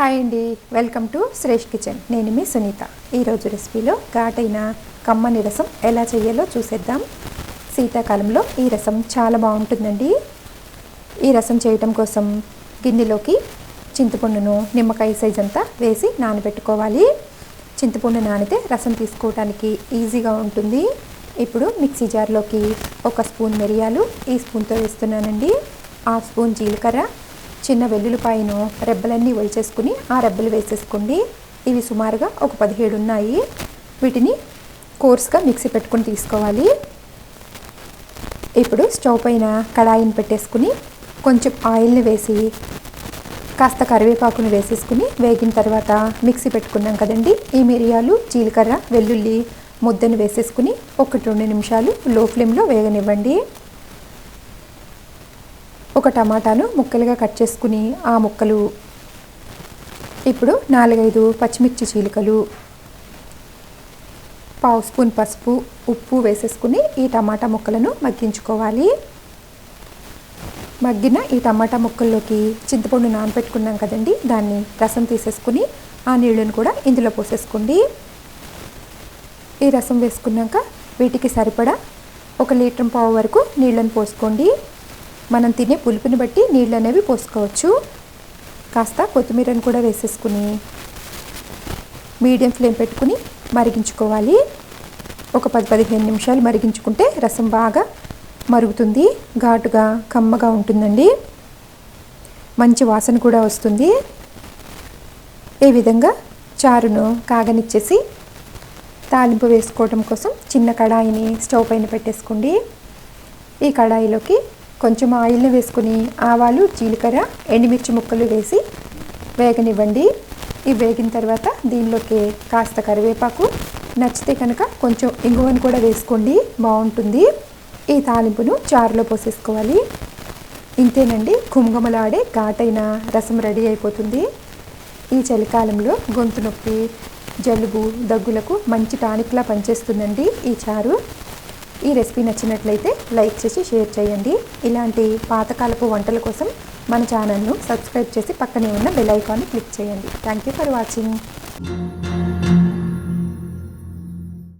Hi అండి. Welcome to Shresh kitchen. నేను మీ సునీత. ఈరోజు రెసిపీలో ఘాటైన కమ్మని రసం ఎలా చేయాలో చూసేద్దాం. శీతాకాలంలో ఈ రసం చాలా బాగుంటుందండి. ఈ రసం చేయటం కోసం గిన్నెలోకి చింతపండును నిమ్మకాయ సైజ్ అంతా వేసి నానబెట్టుకోవాలి. చింతపండు నానితే రసం తీసుకోవడానికి ఈజీగా ఉంటుంది. ఇప్పుడు మిక్సీ జార్లోకి ఒక స్పూన్ మిరియాలు ఈ స్పూన్తో వేస్తున్నానండి. హాఫ్ స్పూన్ జీలకర్ర చిన్న వెల్లుల్లిపాయను రెబ్బలన్నీ ఒలిచేసుకుని ఆ రెబ్బలు వేసేసుకోండి. ఇవి సుమారుగా ఒక పదిహేడు ఉన్నాయి. వీటిని కోర్స్గా మిక్సీ పెట్టుకుని తీసుకోవాలి. ఇప్పుడు స్టవ్ పైన కడాయిని పెట్టేసుకుని కొంచెం ఆయిల్ని వేసి కాస్త కరివేపాకుని వేసేసుకుని వేగిన తర్వాత మిక్సీ పెట్టుకున్నాం కదండి. ఈ మిరియాలు జీలకర్ర వెల్లుల్లి ముద్దను వేసేసుకుని ఒకటి రెండు నిమిషాలు లో ఫ్లేమ్లో వేగనివ్వండి. ఒక టమాటాను ముక్కలుగా కట్ చేసుకుని ఆ ముక్కలు ఇప్పుడు నాలుగైదు పచ్చిమిర్చి చీలికలు పావు స్పూన్ పసుపు ఉప్పు వేసేసుకుని ఈ టమాటా ముక్కలను మగ్గించుకోవాలి. మగ్గిన ఈ టమాటా ముక్కల్లోకి చింతపండు నానబెట్టుకున్నాం కదండి దాన్ని రసం తీసేసుకుని ఆ నీళ్ళను కూడా ఇందులో పోసేసుకోండి. ఈ రసం వేసుకున్నాక వీటికి సరిపడా ఒక లీటర్ పావు వరకు నీళ్ళను పోసుకోండి. మనం తినే పులుపుని బట్టి నీళ్ళు అనేవి పోసుకోవచ్చు. కాస్త కొత్తిమీరను కూడా వేసేసుకుని మీడియం ఫ్లేమ్ పెట్టుకుని మరిగించుకోవాలి. ఒక పది పదిహేను నిమిషాలు మరిగించుకుంటే రసం బాగా మరుగుతుంది ఘాటుగా కమ్మగా ఉంటుందండి. మంచి వాసన కూడా వస్తుంది. ఈ విధంగా చారును కాగనిచ్చేసి తాలింపు వేసుకోవడం కోసం చిన్న కడాయిని స్టవ్ పైన పెట్టేసుకోండి. ఈ కడాయిలోకి కొంచెం ఆయిల్ని వేసుకుని ఆవాలు జీలకర్ర ఎండుమిర్చి ముక్కలు వేసి వేగనివ్వండి. ఇవి వేగిన తర్వాత దీనిలోకి కాస్త కరివేపాకు నచ్చితే కనుక కొంచెం ఇంగువను కూడా వేసుకోండి. బాగుంటుంది. ఈ తాలింపును చారులో పోసేసుకోవాలి. ఇంతేనండి ఘుమఘుమలాడే ఘాటైన రసం రెడీ అయిపోతుంది. ఈ చలికాలంలో గొంతు నొప్పి జలుబు దగ్గులకు మంచి టానిక్లా పనిచేస్తుందండి ఈ చారు. ఈ రెసిపీ నచ్చినట్లయితే లైక్ చేసి షేర్ చేయండి. ఇలాంటి పాతకాలపు వంటల కోసం మన ఛానల్ను సబ్స్క్రైబ్ చేసి పక్కనే ఉన్న బెల్ ఐకాన్ని క్లిక్ చేయండి. Thank you for watching.